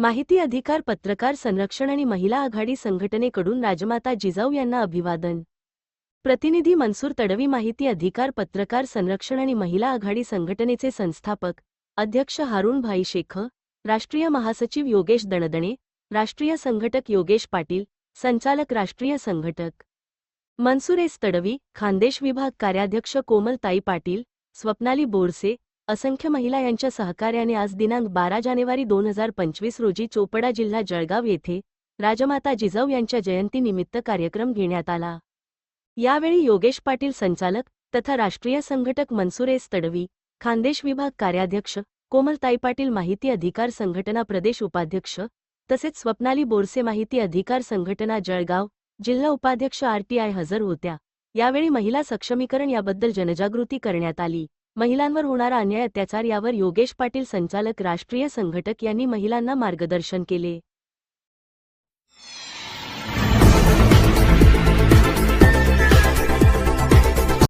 माहिती अधिकार पत्रकार संरक्षण आणि महिला आघाडी संघटनेकडून राजमाता जिजाऊ यांना अभिवादन. प्रतिनिधी मनसूर तडवी माहिती अधिकार पत्रकार संरक्षण आणि महिला आघाडी संघटनेचे संस्थापक अध्यक्ष हारुनभाई शेख राष्ट्रीय महासचिव योगेश दणदणे राष्ट्रीय संघटक योगेश पाटील संचालक राष्ट्रीय संघटक. मनसूर एस तडवी खानदेश विभाग कार्याध्यक्ष कोमलताई पाटील स्वप्नाली बोरसे असंख्य महिला यांच्या सहकार्याने आज दिनांक बारा जानेवारी दोन हजार पंचवीस रोजी चोपडा जिल्हा जळगाव येथे राजमाता जिजाऊ यांच्या जयंतीनिमित्त कार्यक्रम घेण्यात आला. यावेळी योगेश पाटील संचालक तथा राष्ट्रीय संघटक मनसुरेस एस तडवी खानदेश विभाग कार्याध्यक्ष कोमलताई पाटील माहिती अधिकार संघटना प्रदेश उपाध्यक्ष तसेच स्वप्नाली बोरसे माहिती अधिकार संघटना जळगाव जिल्हा उपाध्यक्ष आरटीआय हजर होत्या. यावेळी महिला सक्षमीकरण याबद्दल जनजागृती करण्यात आली. महिलांवर होणारा अन्याय अत्याचार यावर योगेश पाटील संचालक राष्ट्रीय संघटक यांनी महिलांना मार्गदर्शन केले.